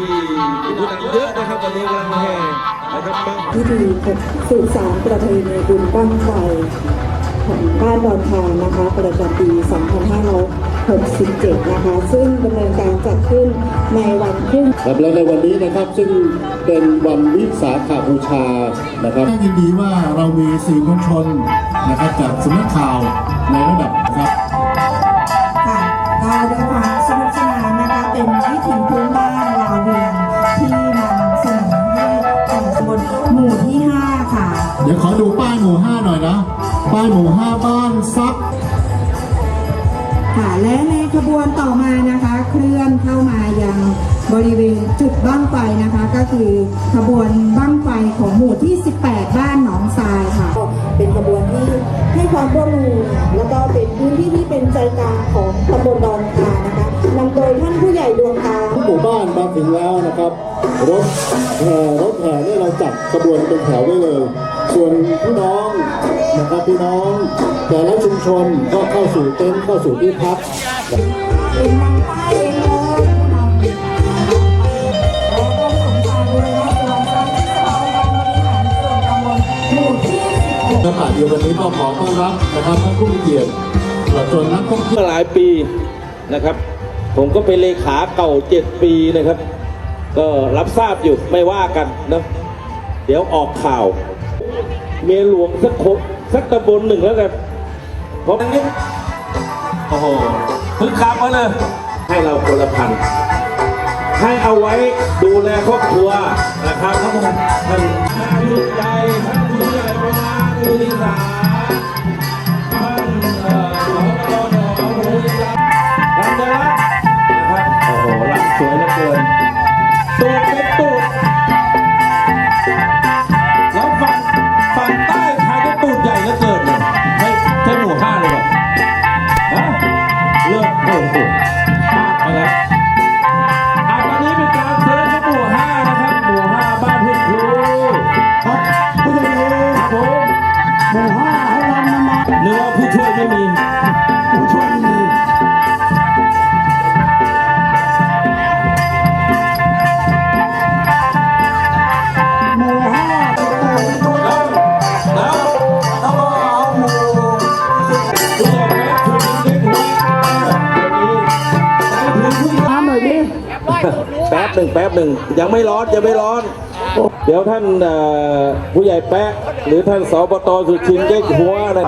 ที่คนเยอะนะครับวันนี้กำลังแห่นะครับบ้างพิธีสืบสานประเพณีบุญบ้างไฟของบ้านดอนทานนะคะประจำปี 2567 นะคะ ซึ่งดำเนินการจัดขึ้นในวันขึ้นครับและในวันนี้นะครับซึ่งเป็นวันวิสาขบูชานะครับยินดีว่าเรามีสื่อมวลชนนะครับจากสำนักข่าวในระดับนะครับค่ะก็ด้ ป้ายหมู่ห้าบ้านซักค่ะและในขบวนต่อมานะคะ เคลื่อนเข้ามายังบริเวณจุดบ้างไฟนะคะ ก็คือขบวนบ้างไฟของหมู่ที่ 18 บ้านหนองทรายค่ะก็เป็นขบวนที่ให้ความร่วมมือแล้วก็เป็นพื้นที่ที่เป็นใจกลางของตำบลดอนคานะคะนำโดยท่านผู้ใหญ่ดวงตาหมู่บ้านมาถึงแล้วนะครับ รถแห่รถแห่เนี่ยเรา จัดขบวนเป็นแถวไว้เลย ส่วนพี่น้องนะครับพี่น้องแต่ละชุมชนก็เข้าสู่เต็นท์เข้าสู่ที่พักเป็นนางป้ายเองเลยผู้นำและก็สมชายบุรณะสวัสดิ์ที่สภาองค์การบริหารส่วนตำบลหมู่ที่ในป่าเดียววันนี้ก็ขอต้อนรับนะครับท่านผู้มีเกียรติประชาชนนักท่องเที่ยวเมื่อหลายปีนะครับ ผมก็เป็นเลขาเก่าเจ็ดปีนะครับ ก็รับทราบอยู่ไม่ว่ากันนะ เดี๋ยวออกข่าว เมียหลวงสักคนสักตำบลหนึ่งแล้วกันเพราะนี้โอ้โหพึกคักมาเลย ให้เราคนละพันให้เอาไว้ดูแลครอบครัวนะครับท่านท่านผู้ใหญ่ท่านผู้ใหญ่ประมาณผู้ที่สามท่านเอ่อสอตอหอผู้ที่สามท่านจะรักนะครับโอ้โหรักสวยเหลือเกินตูดเป็น แป๊บหนึ่งแป๊บหนึ่งยังไม่ร้อนยังไม่ร้อน เดี๋ยวท่านเอ่อผู้ใหญ่แป๊ะ หรือท่านสบตสุชินเก๊กหัวนะ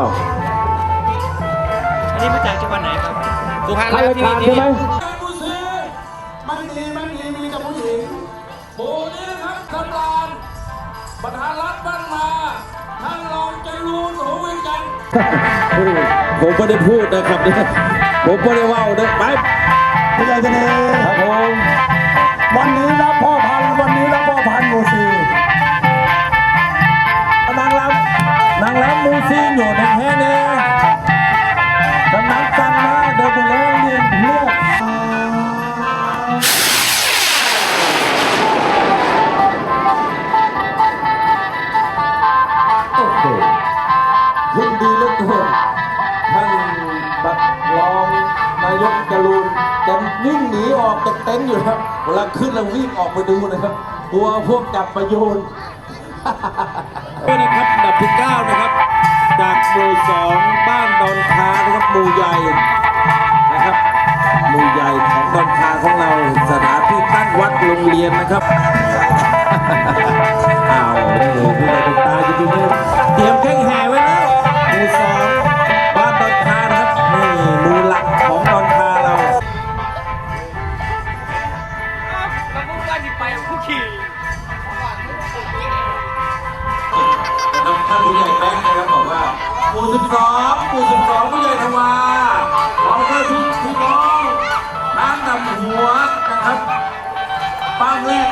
อันนี้มาจากจังหวัดไหนครับสุพรรณข้าแล้วราชที่การนี่ใช่ไหมดูสิไม่ดีไม่ดีมีแต่ผู้หญิงหมู่นี้ครับสำราญประธานรัฐบ้านมาท่านรองจรูนหูวิจันทร์ผมไม่ได้พูดนะครับเนี่ยผมไม่ได้ว่านะไปผู้ใหญ่จะเนครับผม วันนี้รับพ่อพันธ์วันนี้รับพ่อพันธุ์หมู่สี่นางรำนางรำมูซีนอยู่ในแห่เนี่ย เรับเวลาขึ้นแล้ววิ่งออกมาดูนะครับกลัวพวกจับประโยชน์ด้วยนะครับอันดับที่9นะครับ จากหมู่สองบ้านดอนคานะครับหมู่ใหญ่นะครับหมู่ใหญ่ของดอนคาของเราสถานที่ตั้งวัดโรงเรียนนะครับอ้าวนี่ผู้ใหญ่ตรงตา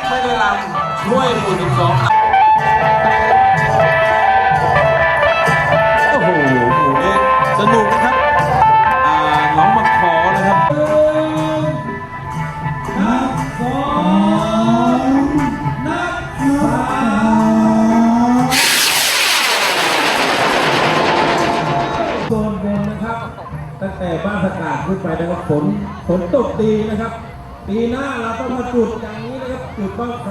ไม่ได้ลำช่วยหมู่สิบสองโอ้โหหมู่นี้สนุกนะครับอ่าน้องมาขอนะครับหนึ่งนับสองนับสาโซนบนนะครับตั้งแต่บ้านสกาดขึ้นไปนะครับฝนฝนตกดีนะครับ ปีหน้าเราต้องมาจุดอย่างนี้ จุดบ้างไฟ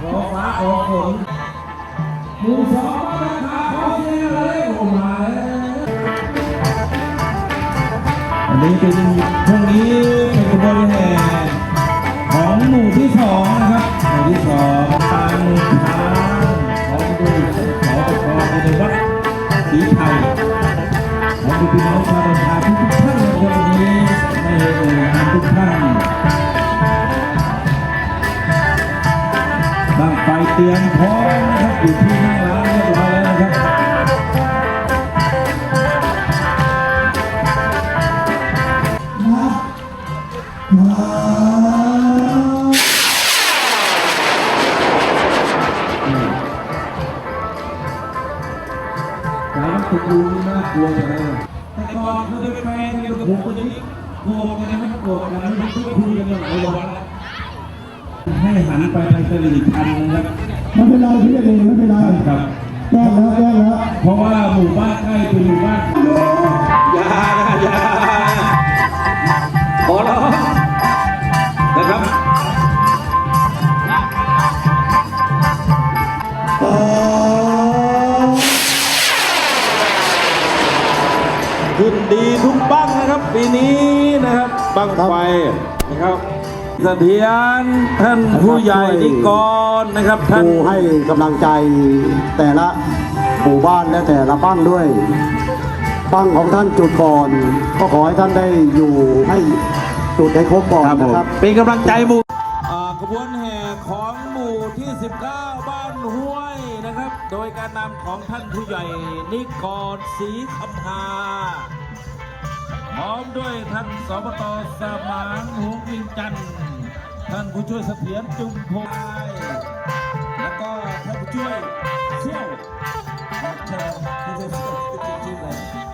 ขอฟ้าขอฝนหมู่สองบ้านนาขอเสียงเลยโอ้มาอันนี้เป็นพรุ่งนี้ อยู่ที่หน้าร้านเรียบร้อยแล้วนะครับแต่ว่าติดดูนี่น่ากลัวจังเลยแต่ก่อนเคยเป็นแฟนกันกับผมคนนี้โกรธกันนะโกรธกันไม่คุยกันหลายวันให้หันไปทางตลิ่งชันนะครับ ไม่เป็นไรพี่เองไม่เป็นไรครับแก้แล้วแก้แล้วเพราะว่าหมู่บ้านใกล้เป็นหมู่บ้านอย่านะอย่าขอร้องนะครับขึ้นดีทุกบ้างนะครับ ปีนี้นะครับบ้างไฟนะครับ เสถียรท่านผู้ใหญ่นิกรนะครับท่านผู้ให้กำลังใจแต่ละหมู่บ้านและแต่ละบ้านด้วยบ้างของท่านจุดก่อน ก็ขอให้ท่านได้อยู่ให้จุดให้ครบก่อนนะครับ เป็นกำลังใจหมู่อ่าขบวนแห่ของหมู่ที่ 19 บ้านห้วยนะครับ โดยการนำของท่านผู้ใหญ่นิกรศรีคำพา พร้อมด้วยท่านสบตสมานหงวิงจันทร์ท่านผู้ช่วยเสถียรจุมพงายแล้วก็ท่านผู้ช่วยเชี่ยวเชิญผู้ช่วยเชี่ยวจริงๆเลย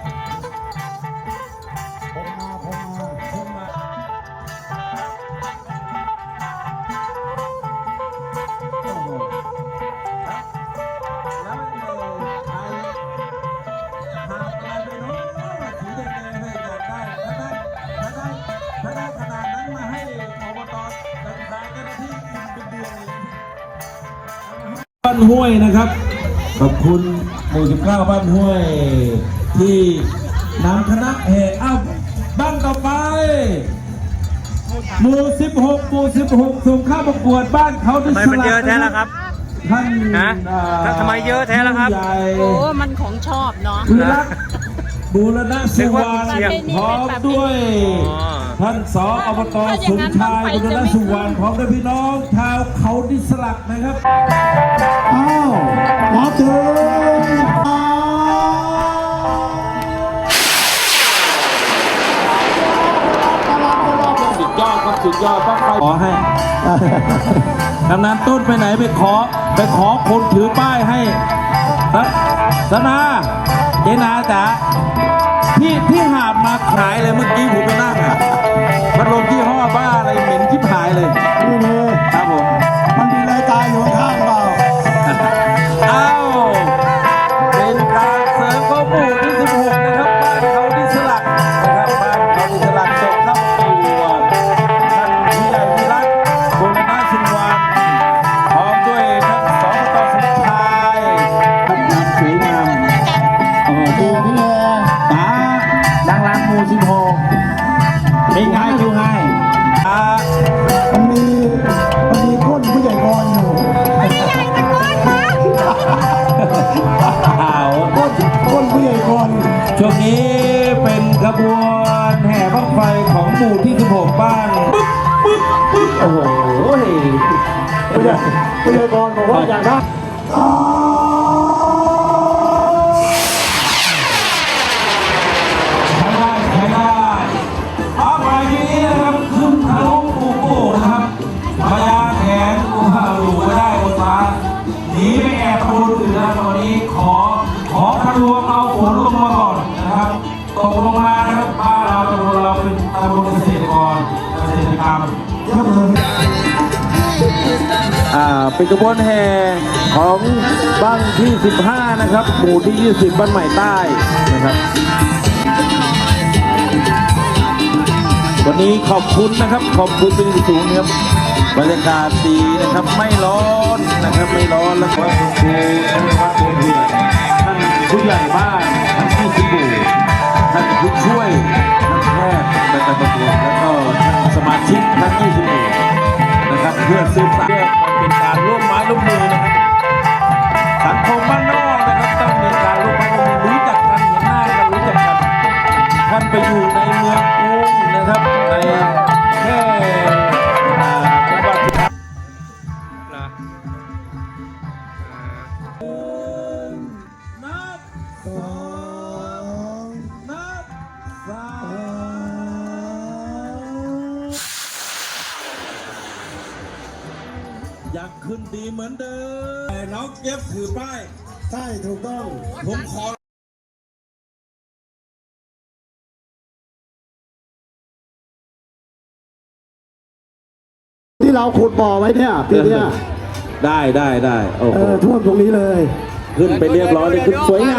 ห้วยนะครับ ขอบคุณหมู่19 บ้านห้วย ที่นำคณะแห่อ้าวบ้านต่อไป หมู่ 16 หมู่ 16ส่งเข้าประกวดบ้านเขาที่ทำไมมันเยอะแท้ล่ะครับ ท่านฮะอ่าทำไมเยอะแท้ล่ะครับ ผู้ใหญ่โอ้ มันของชอบเนาะวิรักษ์ บูรณะสุวรรณนึกว่าคุณเชียงพร้อมด้วยอ๋อท่านสอบตถ้าอสย่างมนั้นชายบ้างไฟบุรจะณะไม่สุวรรณพร้อมด้วยพี่น้องชาวเขาดิสลักนะครับอ้าวมาถึงสุดยอดครับสุดยอดต้องไปขอให้กำนันต้นไปไหนไปขอ ไปขอคนถือป้ายให้สสนาเจนาจ๋าพี่พี่ห หายเลยเมื่อกี้ผมไปนั่งอะพัดลมที่ ช่วงนี้เป็นขบวนแห่บ้างไฟของหมู่ที่ 16 บ้านปึ๊บปึ๊บปึ๊บโอ้โหผู้ใหญ่ผู้ใหญ่กรบอกว่าอยากได้ กรรมอ่าเป็นกระบวนแห่ของบ้านที่ 15 นะครับ หมู่ที่ 20 บ้านใหม่ใต้นะครับ วันนี้ขอบคุณนะครับ ขอบคุณเป็นสูงนะครับบรรยากาศดีนะครับไม่ร้อนนะครับไม่ร้อนแล้วก็คุณครูท่านะครูเพื่อนท่านผู้ใหญ่บ้าน ทั้ง24นะครับเพื่อสืบสานเพื่อนเป็นการร่วมไม้ร่วมมือนะครับสังคมบ้านนอกนะครับต้องมีการร่วมมือรู้จักกันเห็นหน้ากันรู้จักกันท่านไปอยู่ในเมืองกรุงนะครับในแค่ อยากขึ้นดีเหมือนเดิมแต่น้องเก็บถือป้าย ใช่ถูกต้อง ผมขอที่เราขุดบ่อไว้เนี่ยปีเนี้ยได้ได้ได้โอ้เอโหอท่วมตรงนี้เลย ขึ้นไปเรียบร้อยเลยขึ้นสวยงาม